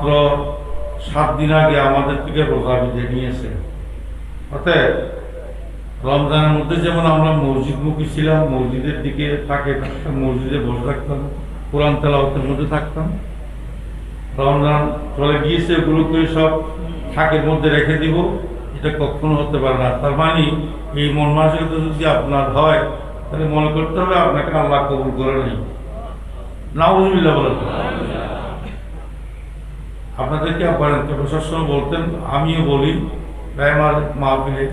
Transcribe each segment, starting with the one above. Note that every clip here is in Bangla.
মাত্র সাত দিন আগে আমাদের থেকে রোজা বিধে নিয়েছে। অতএব রমজানের মধ্যে যেমন আমরা মসজিদমুখী ছিলাম, মসজিদের দিকে তাকে মসজিদে বসে থাকতাম, কোরআন তেলাওয়াতের মধ্যে থাকতাম। রমজান চলে গিয়েছে, এগুলোকে সব থাকের মধ্যে রেখে দিব। এটা কখনো হতে পারে না। তার মানে এই মন মানসিকতা যদি আপনার হয়, তাহলে মনে করতে হবে আপনাকে আল্লাহ কবুল করে নেই। নাউজুবিল্লাহ বলেন। আপনাদেরকে তবে সবসময় বলতেন, আমিও বলি প্রায় আমার মাহফিলে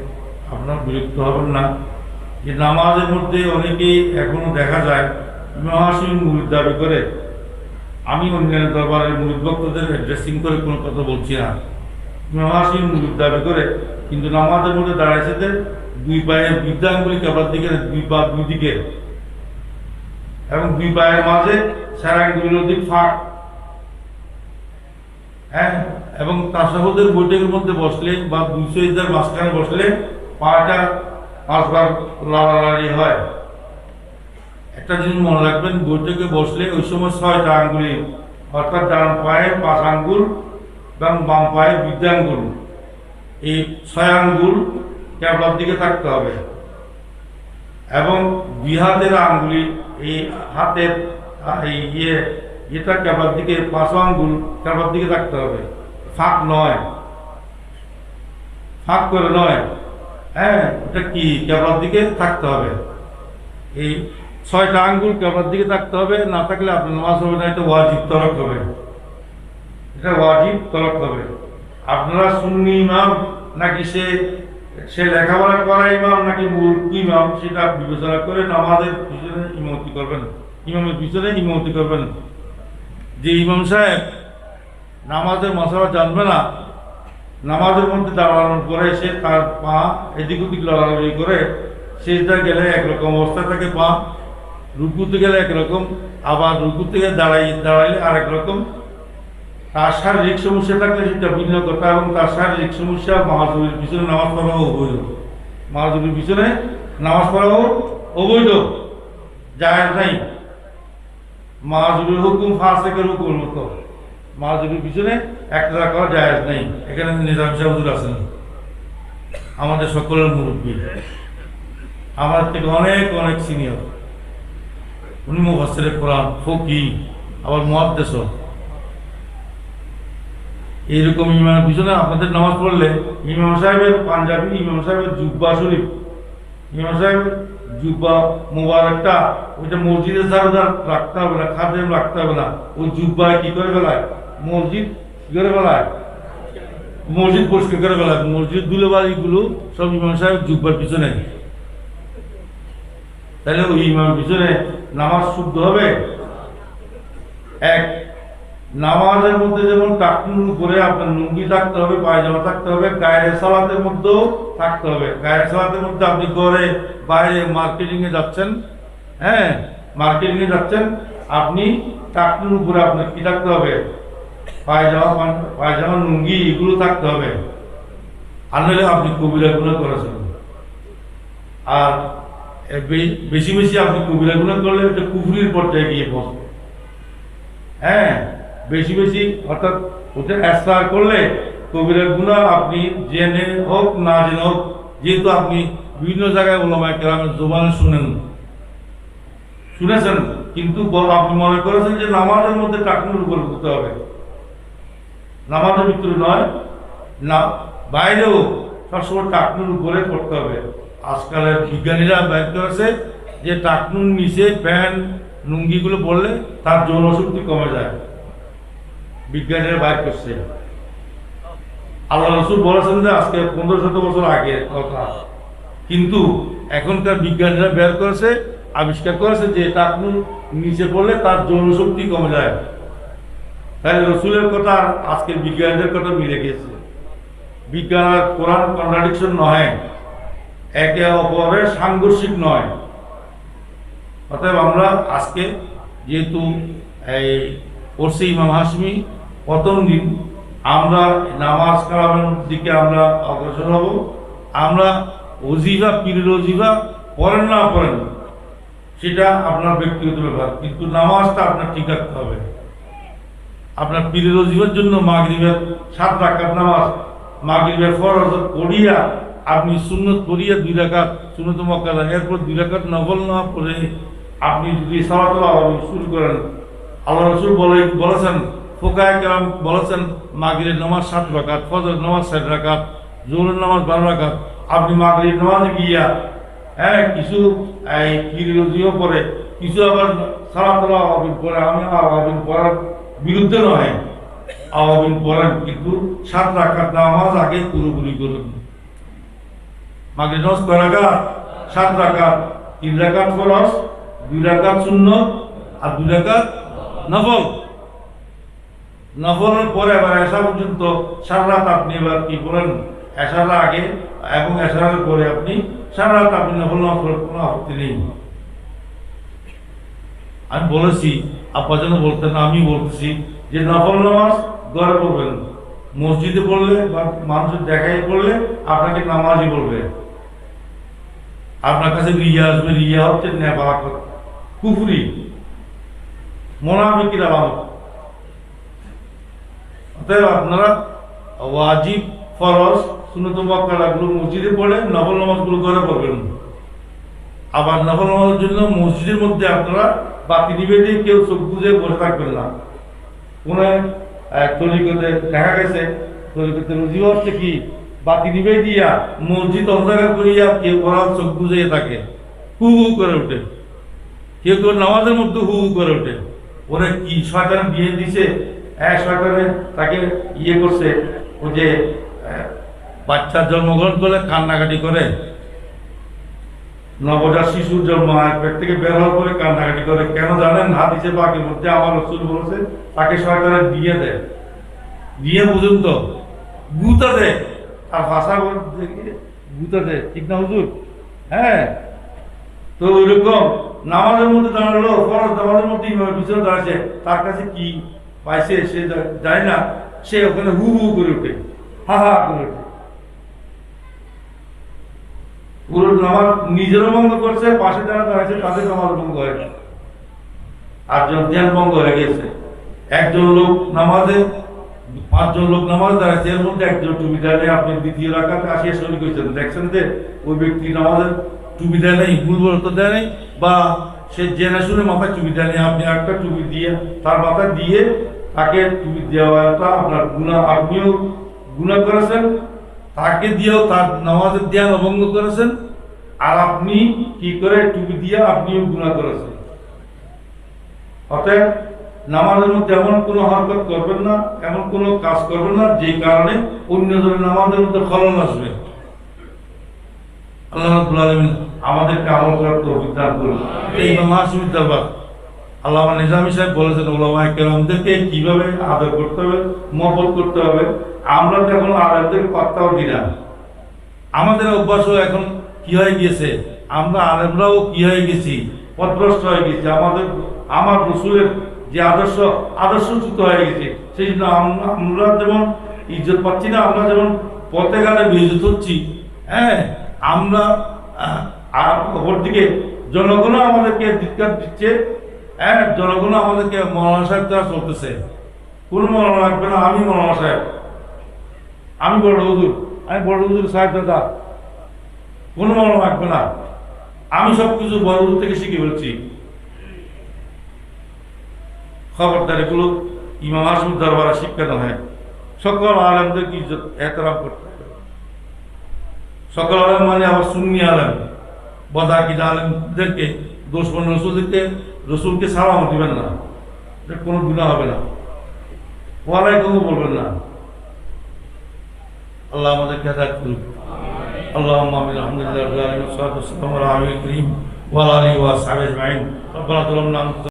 আপনার বিরক্ত হবেন না। যে নামাজের মধ্যে অনেকেই এখনও দেখা যায় মহাসিম মুরিদ দাবি করে, আমি অন্যান্য দরবারের মুরিদ ভক্তদের ড্রেসিং করে কোনো কথা বলছি না। মহাসিম মুরিদ দাবি করে, কিন্তু নামাজের মধ্যে দাঁড়াইছে দুই পায়ের বৃদ্ধাঙ্গুলি কাবার দিকে, দুই পা দুই দিকে। এবং দুই পায়ের মাঝে স্যারাঙ্গুলির দিক ফাঁক। হ্যাঁ এবং তাসাহুদের বৈঠকের মধ্যে বসলে বা দুইশো ইদার মাঝখানে বসলে পাটা পাঁচবার লড়ালড়ি হয়। একটা জিনিস মনে রাখবেন, বৈঠকে বসলে ওই সময় ছয়টা আঙ্গুলি, অর্থাৎ ডান পায়ে পাঁচ আঙ্গুল এবং বাম পায়ে বৃদ্ধাঙ্গুল এই ছয় আঙ্গুল ক্যাবলার দিকে থাকতে হবে। এবং দুই হাতের আঙ্গুলি, এই হাতের এই ইয়ে এটা ক্যাবার দিকে পাঁচ আঙ্গুল ক্যাবার দিকে থাকতে হবে। ফাঁক নয়। ফাঁক করে নয়। হ্যাঁ এটা কি? ক্যাবার দিকে থাকতে হবে। এই ছয়টা আঙ্গুল ক্যাবার দিকে থাকতে হবে। না থাকলে আপনার নামাজ হবে না, এটা ওয়াজিব তরক হবে। এটা ওয়াজিব তরক হবে। আপনারা সুন্নি ইমাম নাকি সে সে লেখাপড়া করা ইমাম নাকি মূর্খ ইমাম, সেটা বিবেচনা করে নামাজের পিছনে ইমতি করবেন। ইমামের পিছনে ইমতি করবেন। যে ইমাম সাহেব নামাজের মশলা জানবে না, নামাজের মধ্যে দাঁড়ানোর পরে সে তার পা এদিক ওদিক লড়ালড়ি করে সেটা গেলে একরকম অবস্থা থাকে, পা রুকুতে গেলে একরকম, আবার রুকু থেকে দাঁড়াই, দাঁড়াইলে আরেক রকম। তার শারীরিক সমস্যা থাকলে সেটা ভিন্ন কথা এবং তার শারীরিক সমস্যা মহাজুরির পিছনে নামাজ পড়াও অবৈধ। মহাজুরির পিছনে নামাজ পড়াও অবৈধ। যায় নাই। মহাজুরির হুকুম ফাঁসেকের হুকুম মতো। মহাজুরির পিছনে একটা করা জায়েজ নেই। এখানে নিজাম সাহুদুর আছেন। আমাদের সকলের মুরব্বী। আমার থেকে অনেক অনেক সিনিয়র উনি মুফাসসিরে কোরআন ফকি আবার মুহাদ্দিস এইরকম ইমামের পিছনে আপনাদের নামাজ পড়লে ইমাম সাহেবের পাঞ্জাবি, ইমাম সাহেবের জুব্বা শরীফ, ইমাম সাহেবের জুব্বা মোবারকটা, ওইটা মসজিদের ছাড়া রাখতে হবে না খাদ্য রাখতে হবে না। ওই জুব্বায় কি করে ফেলায়? মসজিদ কি করে ফেলায়? মসজিদ পরিষ্কার করে ফেলায়। মসজিদ দুলেবাড়িগুলো সব ইমাম সাহেব জুব্বার পিছনে। তাহলে ওই ইমামের পিছনে নামাজ শুদ্ধ হবে? এক নামাজের মধ্যে যেমন টাকুন উপরে আপনার লুঙ্গি থাকতে হবে, পায়জামা থাকতে হবে গায়ের সালাতের মধ্যেও থাকতে হবে। গায়ের সালাতের মধ্যে আপনি ঘরে বাইরে মার্কেটিং এ যাচ্ছেন হ্যাঁ মার্কেটিং এ যাচ্ছেন, আপনি টাকুন উপরে আপনার কি থাকতে হবে? পায়জামা পায়জামা, লুঙ্গি, এগুলো থাকতে হবে। আর নইলে আপনি কবিরা করেছেন। আর বেশি বেশি আপনি কবিরা করলে এটা কুফরির পর্যায়ে গিয়ে পৌঁছবে হ্যাঁ বেশি বেশি, অর্থাৎ ওটা অ্যাস্টার করলে কবিরের গুণা আপনি জেনে হোক, না জেনে হোক, যেহেতু আপনি বিভিন্ন জায়গায় ওলামায় কেরামের জোবানে শুনেন। শুনেছেন, কিন্তু আপনি মনে করেছেন যে নামাজের মধ্যে টাকুনের উপর করতে হবে। নামাজের ভিতরে নয়, না, বাইরেও সবসময় টাকনুর উপরে পড়তে হবে। আজকালের বিজ্ঞানীরা বের করেছে যে টাকনুর নিচে প্যান্ট, লুঙ্গিগুলো পরলে তার যৌন শক্তি কমে যায়। বিজ্ঞানীরা বাইর করছে। আল্লাহ রসুল বলেছেন যে আজকে পনেরো শত বছর আগে কথা। কিন্তু এখনকার বিজ্ঞানীরা বের করেছে, আবিষ্কার করেছে যে টাকনুর নিচে পড়লে তার যৌন শক্তি কমে যায়। তাহলে রসুলের কথা আর আজকের বিজ্ঞানীদের কথা মিলে গেছে বিজ্ঞান আর কোরআন কন্ট্রাডিকশন নয় একে অপরের সাংঘর্ষিক নয়। অতএব আমরা আজকে যেহেতু এই পড়ছি ইমাম হাসমি প্রথম দিন আমরা নামাজ কালামের দিকে আমরা অগ্রসর হব। আমরা অজিফা পীরের অজিফা পড়েন না পড়েন, সেটা আপনার ব্যক্তিগত ব্যাপার। কিন্তু নামাজটা আপনার ঠিক রাখতে হবে। আপনার পীরের জীবের জন্য মাগরিবের সাত রাকাত নামাজ, মাগরিবের ফরজ করিয়া আপনি সুন্নত করিয়া দুই রাকাত, সুন্নত মক্কাদা এরপর দুই রাকাত নফল না পড়ে আপনি যদি সালাতুল্লাহ শুরু করেন আল্লাহ রসুল বলে বলেছেন, ফোকায় কেরাম বলেছেন, মাগরিবের নামাজ সাত রাকাত ফজর নামাজ ষাট রাকাত, জোহরের নামাজ বারো রাকাত। আপনি মাগরিব নামাজে গিয়া হ্যাঁ কিছু, এই কিরিও পরে, কিছু আবার সালাতুল্লাহ আওয়াবিন পরে আমি আওয়াবিন পড়ার বিরুদ্ধে নয়। আওয়াবিন পড়েন কিন্তু সাত রাকাত নামাজ আগে পুরোপুরি করুন। মাগরিব নামাজ কয় রাকাত? সাত রাকাত। তিন রাকাত ফরজ, দুই রাকাত শূন্য আর দুই রাকাত নফল। নফলের পরে আবার এসা পর্যন্ত সারা আপনি এবার কি করেন? এসার আগে এবং এসারের পরে আপনি সারা রাত আপনি নফল পড়ার কোনো আপত্তি নেই আমি বলেছি, আপা যেন বলতেন আমি বলতেছি যে নফল নামাজ ঘরে পড়বেন। মসজিদে পড়লে বা মানুষের দেখাই পড়লে আপনাকে নামাজই বলবে আপনার কাছে রিয়া আসবে রিয়া হচ্ছে নেপাক, কুফরি। মোনাফিকির আলামত অতএব আপনারা ওয়াজিব, ফরজ সুনত মক্কালাগুলো মসজিদে পড়ে নফল নামাজগুলো ঘরে পড়বেন। আবার নফল নামাজের জন্য মসজিদের মধ্যে আপনারা বাতি নিবেদে কেউ চোখ বুঝে বসে থাকবেন না। কোন তরিকতে দেখা গেছে তরিকতে রুজি হচ্ছে কি? বাতি নিবে দিয়া মসজিদ অন্ধকার করিয়া কেউ ওরা চোখ বুঝে থাকে। হু হু করে ওঠে কেউ কেউ নামাজের মধ্যে হু হু করে ওঠে ওরা কি শয়তান বিয়ে দিছে? এক শয়তানে তাকে ইয়ে করছে ও যে বাচ্চা জন্মগ্রহণ করলে কান্নাকাটি করে। নবজাত শিশুর জন্ম হয় থেকে বের হওয়ার পরে কান্নাকাটি করে। কেন জানেন? হাদিসে বাকি মধ্যে আমার রসুল বলেছে, তাকে শয়তানের দিয়ে দেয় বিয়ে বুঝুন তো, গুতা দেয় আর ভাষা গুতা দেয় ঠিক না হুজুর? হ্যাঁ। তো ওইরকম নামাজের মধ্যে দাঁড়াল ফরজ নামাজের মধ্যে ইমামের পিছনে দাঁড়াচ্ছে তার কাছে কি পাইছে সে জানে না সে ওখানে হু হু করে ওঠে হা হা করে ওঠে। পুরো নামাজ নিজেরও ভঙ্গ করছে পাশে যারা দাঁড়াচ্ছে তাদের নামাজ ভঙ্গ হয়ে গেছে। আর জন ধ্যান ভঙ্গ হয়ে গেছে। একজন লোক নামাজে পাঁচজন লোক নামাজ দাঁড়াচ্ছে এর মধ্যে একজন টুপি নেই, আপনি দ্বিতীয় রাখাতে আসিয়া শরীর করেছেন দেখছেন যে ওই ব্যক্তি নামাজের টুপি দেয় নেই ভুল বলতে দেয় নেই, বা সে জেনে শুনে মাথায় টুপি দেয় নেই, আপনি একটা টুপি দিয়ে, তার মাথায় দিয়ে তাকে টুপি দেওয়াটা আপনার গুণা আপনিও গুণা করেছেন, তাকে দিয়েও তার নামাজের ধ্যান অভঙ্গ করেছেন, আর আপনি কি করে টুপি দিয়ে আপনিও গুণা করেছেন? অতএব নামাজের মধ্যে এমন কোনো হরকত করবেন না, এমন কোনো কাজ করবেন না, যে কারণে অন্য অন্যজনের নামাজের মধ্যে খলন আসবে। আল্লাহ আলামিন আমাদেরকে আমল করার তৌফিক করুন। এই মাসুমিদ দরবার আল্লাহ নিজামী সাহেব বলেছেন ওলামা কেরামদেরকে কীভাবে আদর করতে হবে মহবত করতে হবে, আমরা তো এখন আলেমদের পাত্তাও দিই না। আমাদের অভ্যাসও এখন কি হয়ে গিয়েছে? আমরা আলেমরাও কি হয়ে গেছি? পথভ্রষ্ট হয়ে গেছি। আমাদের, আমার রসুলের যে আদর্শ, আদর্শচ্যুত হয়ে গেছে, সেই জন্য আমরা যেমন ইজ্জত পাচ্ছি না, আমরা যেমন পথে গেলে বিয়োজিত হচ্ছি হ্যাঁ আমরা আর অপরদিকে জনগণও আমাদেরকে ধিক্কার দিচ্ছে। হ্যাঁ জনগণও আমাদেরকে মৌলানা সাহেব দ্বারা চলতেছে। কোন মৌলানা লাগবে না, আমি মৌলানা সাহেব। আমি বড় হুজুর, আমি বড় হুজুর সাহেব দাদা। কোনো মনে রাখবে না। আমি সব কিছু বড় হুজুর থেকে শিখে বলছি খবরদার এগুলো ইমাম আসুর দরবারে শিক্ষা নয় সকল আলমদেরকে ইজ্জত, এহতরাম করতে হবে। সকল আলম মানে আবার সুন্নি আলম। বদাকিদ আলমদেরকে রসুল রসুলদেরকে রসুলকে সালাম দিবেন না। এটা কোনো গুণা হবে না। ওয়ালাই কোনো বলবেন না। আল্লাহ আমাদের খেদার করুক। আল্লাহ আমিন আহমদুল্লাহ আলম সালাম আলী করিম ওয়া সাহেব